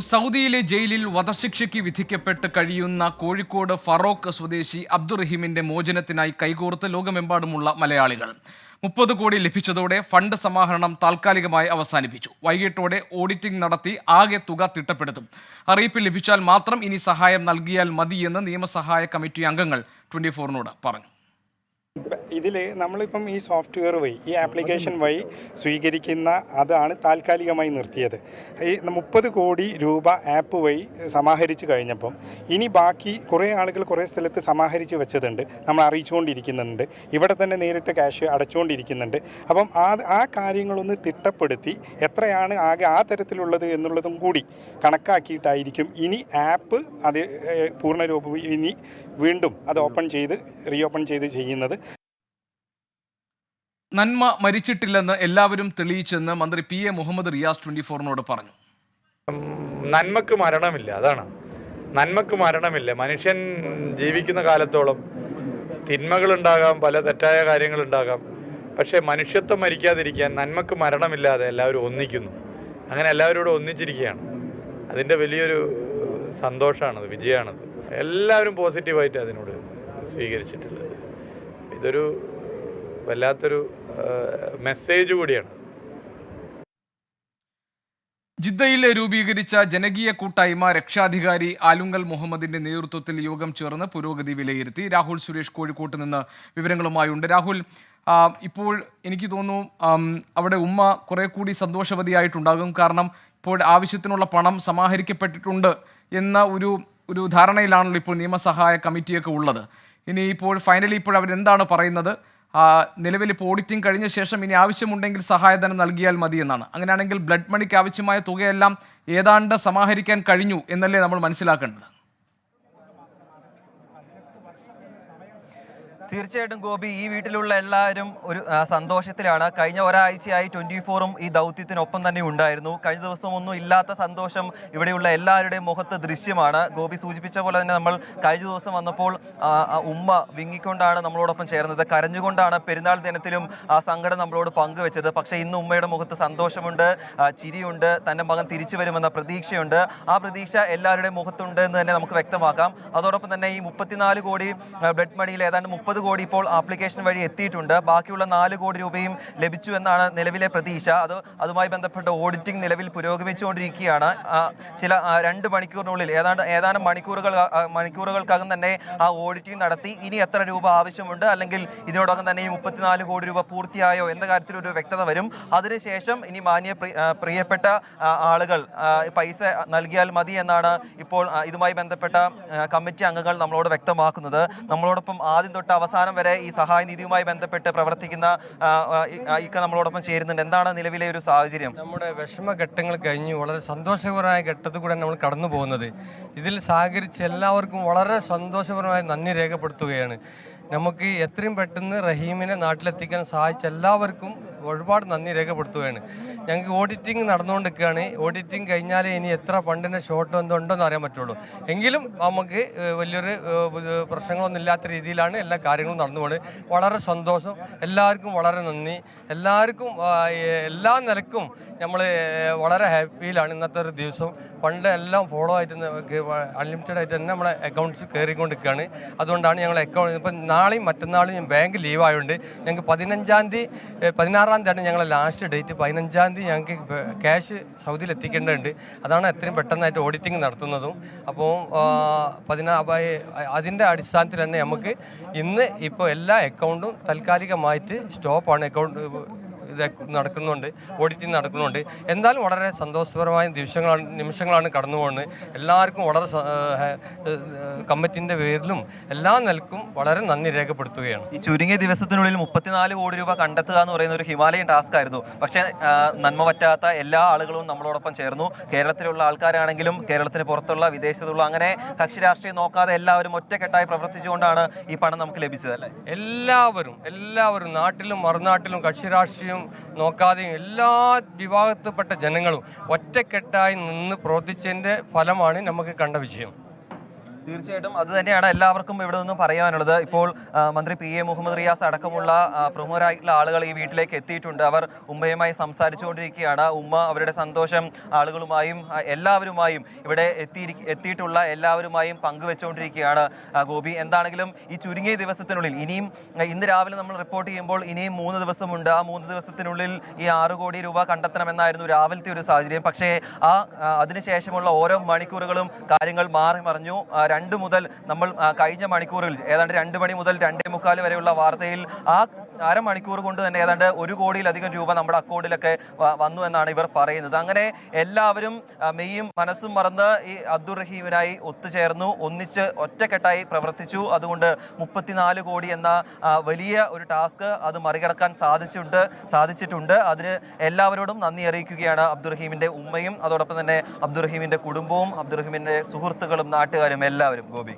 സൗദിയിലെ ജയിലിൽ വധശിക്ഷയ്ക്ക് വിധിക്കപ്പെട്ട് കഴിയുന്ന കോഴിക്കോട് ഫറോക്ക് സ്വദേശി അബ്ദുറഹീമിന്റെ മോചനത്തിനായി കൈകോർത്ത് ലോകമെമ്പാടുമുള്ള മലയാളികൾ. മുപ്പത് കോടി ലഭിച്ചതോടെ ഫണ്ട് സമാഹരണം താൽക്കാലികമായി അവസാനിപ്പിച്ചു. വൈകിട്ടോടെ ഓഡിറ്റിംഗ് നടത്തി ആകെ തുക തിട്ടപ്പെടുത്തും. അറിയിപ്പ് ലഭിച്ചാൽ മാത്രം ഇനി സഹായം നൽകിയാൽ മതിയെന്ന് നിയമസഹായ കമ്മിറ്റി അംഗങ്ങൾ ട്വന്റി ഫോറിനോട് പറഞ്ഞു. ഇതിൽ നമ്മളിപ്പം ഈ സോഫ്റ്റ്വെയർ വഴി ഈ ആപ്ലിക്കേഷൻ വഴി സ്വീകരിക്കുന്ന അതാണ് താൽക്കാലികമായി നിർത്തിയത്. ഈ മുപ്പത് കോടി രൂപ ആപ്പ് വഴി സമാഹരിച്ച് കഴിഞ്ഞപ്പം ഇനി ബാക്കി കുറേ ആളുകൾ കുറേ സ്ഥലത്ത് സമാഹരിച്ച് വെച്ചതുണ്ട്. നമ്മൾ അറിയിച്ചുകൊണ്ടിരിക്കുന്നുണ്ട്. ഇവിടെ തന്നെ നേരിട്ട് ക്യാഷ് അടച്ചുകൊണ്ടിരിക്കുന്നുണ്ട്. അപ്പം ആ ആ കാര്യങ്ങളൊന്ന് തിട്ടപ്പെടുത്തി എത്രയാണ് ആകെ ആ തരത്തിലുള്ളത് എന്നുള്ളതും കൂടി കണക്കാക്കിയിട്ടായിരിക്കും ഇനി ആപ്പ് അത് പൂർണ പൂർണരൂപം ഇനി വീണ്ടും അത് ഓപ്പൺ ചെയ്ത് റീ ഓപ്പൺ ചെയ്ത് ചെയ്യുന്നത്. നന്മ മരിച്ചിട്ടില്ലെന്ന് എല്ലാവരും തെളിയിച്ചെന്ന് മന്ത്രി P A Muhammad Riyas twenty ഫോറിനോട് പറഞ്ഞു നന്മക്ക് മരണമില്ല അതാണ്. നന്മക്ക് മരണമില്ല. മനുഷ്യൻ ജീവിക്കുന്ന കാലത്തോളം തിന്മകളുണ്ടാകാം പല തെറ്റായ കാര്യങ്ങളുണ്ടാകാം. പക്ഷേ മനുഷ്യത്വം മരിക്കാതിരിക്കാൻ നന്മക്ക് മരണമില്ലാതെ എല്ലാവരും ഒന്നിക്കുന്നു. അങ്ങനെ എല്ലാവരും കൂടെ ഒന്നിച്ചിരിക്കുകയാണ്. അതിന്റെ വലിയൊരു സന്തോഷമാണത് വിജയമാണത്. എല്ലാവരും പോസിറ്റീവായിട്ട് അതിനോട് സ്വീകരിച്ചിട്ടുള്ളത്. ഇതൊരു വല്ലാത്തൊരു മെസ്സേജ് കൂടിയാണ്. ജിദ്ദയിൽ രൂപീകരിച്ച ജനകീയ കൂട്ടായ്മ രക്ഷാധികാരി ആലുങ്കൽ മുഹമ്മദിന്റെ നേതൃത്വത്തിൽ യോഗം ചേർന്ന് പുരോഗതി വിലയിരുത്തി. രാഹുൽ സുരേഷ് കോഴിക്കോട്ട് നിന്ന് വിവരങ്ങളുമായുണ്ട്. രാഹുൽ ഇപ്പോൾ എനിക്ക് തോന്നുന്നു അവിടെ ഉമ്മ കുറെ കൂടി സന്തോഷവതിയായിട്ടുണ്ടാകും. കാരണം ഇപ്പോൾ ആവശ്യത്തിനുള്ള പണം സമാഹരിക്കപ്പെട്ടിട്ടുണ്ട് എന്ന ഒരു ഒരു ധാരണയിലാണല്ലോ ഇപ്പോൾ നിയമസഹായ കമ്മിറ്റിയൊക്കെ ഉള്ളത്. ഇനി ഇപ്പോൾ ഫൈനലി ഇപ്പോൾ അവരെന്താണ് പറയുന്നത്? നിലവിൽ ഇപ്പോൾ ഓഡിറ്റിംഗ് കഴിഞ്ഞ ശേഷം ഇനി ആവശ്യമുണ്ടെങ്കിൽ സഹായധനം നൽകിയാൽ മതി എന്നാണ്. അങ്ങനെയാണെങ്കിൽ ബ്ലഡ് മണിക്ക് ആവശ്യമായ തുകയെല്ലാം ഏതാണ്ട് സമാഹരിക്കാൻ കഴിഞ്ഞു എന്നല്ലേ നമ്മൾ മനസ്സിലാക്കേണ്ടത്. തീർച്ചയായിട്ടും ഗോപി ഈ വീട്ടിലുള്ള എല്ലാവരും ഒരു സന്തോഷത്തിലാണ്. കഴിഞ്ഞ ഒരാഴ്ചയായി ട്വന്റി ഫോറും ഈ ദൗത്യത്തിനൊപ്പം തന്നെ ഉണ്ടായിരുന്നു. കഴിഞ്ഞ ദിവസം ഒന്നും ഇല്ലാത്ത സന്തോഷം ഇവിടെയുള്ള എല്ലാവരുടെയും മുഖത്ത് ദൃശ്യമാണ്. ഗോപി സൂചിപ്പിച്ച പോലെ തന്നെ നമ്മൾ കഴിഞ്ഞ ദിവസം വന്നപ്പോൾ ഉമ്മ വിങ്ങിക്കൊണ്ടാണ് നമ്മളോടൊപ്പം ചേർന്നത്. കരഞ്ഞുകൊണ്ടാണ് പെരുന്നാൾ ദിനത്തിലും ആ സങ്കടം നമ്മളോട് പങ്കുവെച്ചത്. പക്ഷേ ഇന്ന് ഉമ്മയുടെ മുഖത്ത് സന്തോഷമുണ്ട് ചിരിയുണ്ട് തന്റെ മകൻ തിരിച്ചു വരുമെന്ന പ്രതീക്ഷയുണ്ട്. ആ പ്രതീക്ഷ എല്ലാവരുടെയും മുഖത്തുണ്ട് എന്ന് തന്നെ നമുക്ക് വ്യക്തമാക്കാം. അതോടൊപ്പം തന്നെ ഈ മുപ്പത്തിനാല് കോടി ബ്ലഡ് മണിയിൽ ഏതാണ്ട് മുപ്പത് കോടി ഇപ്പോൾ ആപ്ലിക്കേഷൻ വഴി എത്തിയിട്ടുണ്ട്. ബാക്കിയുള്ള നാല് കോടി രൂപയും ലഭിച്ചു എന്നാണ് നിലവിലെ പ്രതീക്ഷ. അത് അതുമായി ബന്ധപ്പെട്ട ഓഡിറ്റിംഗ് നിലവിൽ പുരോഗമിച്ചുകൊണ്ടിരിക്കുകയാണ്. ചില രണ്ട് മണിക്കൂറിനുള്ളിൽ ഏതാണ്ട് ഏതാനും മണിക്കൂറുകൾ മണിക്കൂറുകൾക്കകം തന്നെ ആ ഓഡിറ്റിംഗ് നടത്തി. ഇനി എത്ര രൂപ ആവശ്യമുണ്ട്? അല്ലെങ്കിൽ ഇതിനോടകം തന്നെ ഈ മുപ്പത്തിനാല് കോടി രൂപ പൂർത്തിയായോ എന്ന കാര്യത്തിൽ ഒരു വ്യക്തത വരും. അതിനുശേഷം ഇനി മാന്യ പ്രിയപ്പെട്ട ആളുകൾ പൈസ നൽകിയാൽ മതി എന്നാണ് ഇപ്പോൾ ഇതുമായി ബന്ധപ്പെട്ട കമ്മിറ്റി അംഗങ്ങൾ നമ്മളോട് വ്യക്തമാക്കുന്നത്. നമ്മളോടൊപ്പം ആദ്യം തൊട്ട് അവസാനം വരെ ഈ സഹായ നിധിയുമായി ബന്ധപ്പെട്ട് പ്രവർത്തിക്കുന്ന ഇക്ക നമ്മളോടൊപ്പം ചേരുന്നുണ്ട്. എന്താണ് നിലവിലെ ഒരു സാഹചര്യം? നമ്മുടെ വിഷമഘട്ടങ്ങൾ കഴിഞ്ഞ്. വളരെ സന്തോഷകരമായ ഘട്ടത്തിൽ കൂടെ നമ്മൾ കടന്നു പോകുന്നത്. ഇതിൽ സഹകരിച്ച് എല്ലാവർക്കും വളരെ സന്തോഷപരമായ നന്ദി രേഖപ്പെടുത്തുകയാണ്. നമുക്ക് എത്രയും പെട്ടെന്ന് റഹീമിനെ നാട്ടിലെത്തിക്കാൻ സഹായിച്ച എല്ലാവർക്കും ഒരുപാട് നന്ദി രേഖപ്പെടുത്തുകയാണ്. ഞങ്ങൾക്ക് ഓഡിറ്റിംഗ് നടന്നുകൊണ്ടിരിക്കുകയാണ്. ഓഡിറ്റിംഗ് കഴിഞ്ഞാലേ ഇനി എത്ര ഫണ്ടിന്റെ ഷോർട്ട് എന്തുണ്ടോ ഉണ്ടോയെന്ന് അറിയാൻ പറ്റുള്ളൂ. എങ്കിലും നമുക്ക് വലിയൊരു പ്രശ്നങ്ങളൊന്നും ഇല്ലാത്ത രീതിയിലാണ് എല്ലാ കാര്യങ്ങളും നടന്നു പോകുന്നത് വളരെ സന്തോഷം. എല്ലാവർക്കും വളരെ നന്ദി. എല്ലാവർക്കും എല്ലാ നിലക്കും നമ്മൾ വളരെ ഹാപ്പിയിലാണ് ഇന്നത്തെ ഒരു ദിവസം. ഫണ്ട് എല്ലാം ഫോളോ ആയിട്ട് അൺലിമിറ്റഡ് ആയിട്ട് തന്നെ നമ്മളെ അക്കൗണ്ട്സ് കയറിക്കൊണ്ടിരിക്കുകയാണ് അതുകൊണ്ടാണ് ഞങ്ങൾ അക്കൗണ്ട് ഇപ്പം നാളെയും മറ്റന്നാളും ബാങ്ക് ലീവായതുകൊണ്ട് ഞങ്ങൾക്ക് പതിനഞ്ചാം തീയതി പതിനാറാം തീയതിയാണ് ഞങ്ങളെ ലാസ്റ്റ് ഡേറ്റ് പതിനഞ്ചാം തീയതി ഞങ്ങൾക്ക് ക്യാഷ് സൗദിയിൽ എത്തിക്കേണ്ടതുണ്ട്. അതാണ് എത്രയും പെട്ടെന്നായിട്ട് ഓഡിറ്റിംഗ് നടത്തുന്നതും. അപ്പോൾ പതിനാ അതിന്റെ അടിസ്ഥാനത്തിൽ തന്നെ നമുക്ക് ഇന്ന് ഇപ്പോൾ എല്ലാ അക്കൗണ്ടും താൽക്കാലികമായിട്ട് സ്റ്റോപ്പാണ് അക്കൗണ്ട് നടക്കുന്നുണ്ട് ഓഡിറ്റിംഗ് നടക്കുന്നുണ്ട്. എന്തായാലും വളരെ സന്തോഷപരമായ ദിവസങ്ങളാണ് നിമിഷങ്ങളാണ് കടന്നു പോകുന്നത്. എല്ലാവർക്കും വളരെ കമ്മിറ്റിന്റെ പേരിലും എല്ലാ നിലക്കും വളരെ നന്ദി രേഖപ്പെടുത്തുകയാണ്. ഈ ചുരുങ്ങിയ ദിവസത്തിനുള്ളിൽ മുപ്പത്തിനാല് കോടി രൂപ കണ്ടെത്തുക എന്ന് പറയുന്ന ഒരു ഹിമാലയൻ ടാസ്ക് ആയിരുന്നു. പക്ഷേ നന്മ പറ്റാത്ത എല്ലാ ആളുകളും നമ്മളോടൊപ്പം ചേർന്നു. കേരളത്തിലുള്ള ആൾക്കാരാണെങ്കിലും കേരളത്തിന് പുറത്തുള്ള വിദേശത്തുള്ള അങ്ങനെ കക്ഷി രാഷ്ട്രീയം നോക്കാതെ എല്ലാവരും ഒറ്റക്കെട്ടായി പ്രവർത്തിച്ചുകൊണ്ടാണ് ഈ പണം നമുക്ക് ലഭിച്ചത് അല്ലേ? എല്ലാവരും എല്ലാവരും നാട്ടിലും മറുനാട്ടിലും കക്ഷി രാഷ്ട്രീയം നോക്കാതെയും എല്ലാ വിഭാഗത്തിൽപ്പെട്ട ജനങ്ങളും ഒറ്റക്കെട്ടായി നിന്ന് പ്രവർത്തിച്ചതിന്റെ ഫലമാണ് നമുക്ക് കണ്ട വിജയം. തീർച്ചയായിട്ടും അത് തന്നെയാണ് എല്ലാവർക്കും ഇവിടെ നിന്നും പറയാനുള്ളത്. ഇപ്പോൾ മന്ത്രി പി എ മുഹമ്മദ് റിയാസ് അടക്കമുള്ള പ്രമുഖരായിട്ടുള്ള ആളുകൾ ഈ വീട്ടിലേക്ക് എത്തിയിട്ടുണ്ട്. അവർ ഉമ്മയുമായി സംസാരിച്ചുകൊണ്ടിരിക്കുകയാണ്. ഉമ്മ അവരുടെ സന്തോഷം ആളുകളുമായും എല്ലാവരുമായും ഇവിടെ എത്തി എത്തിയിട്ടുള്ള എല്ലാവരുമായും പങ്കുവെച്ചുകൊണ്ടിരിക്കുകയാണ്. ഗോപി എന്താണെങ്കിലും ഈ ചുരുങ്ങിയ ദിവസത്തിനുള്ളിൽ ഇനിയും ഇന്ന് രാവിലെ നമ്മൾ റിപ്പോർട്ട് ചെയ്യുമ്പോൾ ഇനിയും മൂന്ന് ദിവസമുണ്ട്. ആ മൂന്ന് ദിവസത്തിനുള്ളിൽ ഈ ആറ് കോടി രൂപ കണ്ടെത്തണമെന്നായിരുന്നു രാവിലത്തെ ഒരു സാഹചര്യം. പക്ഷേ ആ അതിനുശേഷമുള്ള ഓരോ മണിക്കൂറുകളും കാര്യങ്ങൾ മാറി മറിഞ്ഞു. രണ്ട് മുതൽ നമ്മൾ കഴിഞ്ഞ മണിക്കൂറിൽ ഏതാണ്ട് രണ്ട് മണി മുതൽ രണ്ടേ മുക്കാൽ വരെയുള്ള വാർത്തയിൽ ആ അരമണിക്കൂർ കൊണ്ട് തന്നെ ഏതാണ്ട് ഒരു കോടിയിലധികം രൂപ നമ്മുടെ അക്കൗണ്ടിലൊക്കെ വന്നു എന്നാണ് ഇവർ പറയുന്നത്. അങ്ങനെ എല്ലാവരും മെയ്യും മനസ്സും മറന്ന് ഈ അബ്ദുറഹീമിനായി ഒത്തുചേർന്നു. ഒന്നിച്ച് ഒറ്റക്കെട്ടായി പ്രവർത്തിച്ചു. അതുകൊണ്ട് മുപ്പത്തിനാല് കോടി എന്ന വലിയ ഒരു ടാസ്ക് അത് മറികടക്കാൻ സാധിച്ചിട്ടുണ്ട് സാധിച്ചിട്ടുണ്ട്. അതിന് എല്ലാവരോടും നന്ദി അറിയിക്കുകയാണ് അബ്ദുറഹീമിന്റെ ഉമ്മയും അതോടൊപ്പം തന്നെ അബ്ദുറഹീമിന്റെ കുടുംബവും അബ്ദുറഹീമിന്റെ സുഹൃത്തുക്കളും നാട്ടുകാരും എല്ലാവരും. ഗോപി.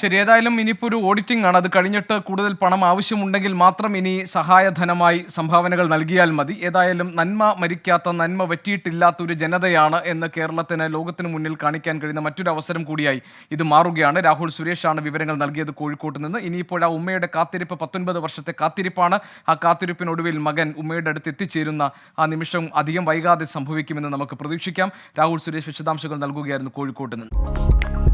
ശരി ഏതായാലും ഇനിയിപ്പോൾ ഒരു ഓഡിറ്റിംഗ് ആണ്. അത് കഴിഞ്ഞിട്ട് കൂടുതൽ പണം ആവശ്യമുണ്ടെങ്കിൽ മാത്രം ഇനി സഹായധനമായി സംഭാവനകൾ നൽകിയാൽ മതി. ഏതായാലും നന്മ മരിക്കാത്ത നന്മ വറ്റിയിട്ടില്ലാത്ത ഒരു ജനതയാണ് എന്ന് കേരളത്തിന് ലോകത്തിന് മുന്നിൽ കാണിക്കാൻ കഴിയുന്ന മറ്റൊരു അവസരം കൂടിയായി ഇത് മാറുകയാണ്. രാഹുൽ സുരേഷാണ് വിവരങ്ങൾ നൽകിയത് കോഴിക്കോട്ട് നിന്ന്. ഇനിയിപ്പോൾ ആ ഉമ്മയുടെ കാത്തിരിപ്പ് പത്തൊൻപത് വർഷത്തെ കാത്തിരിപ്പാണ്. ആ കാത്തിരിപ്പിനൊടുവിൽ മകൻ ഉമ്മയുടെ അടുത്ത് എത്തിച്ചേരുന്ന ആ നിമിഷം അധികം വൈകാതെ സംഭവിക്കുമെന്ന് നമുക്ക് പ്രതീക്ഷിക്കാം. രാഹുൽ സുരേഷ് വിശദാംശങ്ങൾ നൽകുകയായിരുന്നു കോഴിക്കോട്ട് നിന്ന്.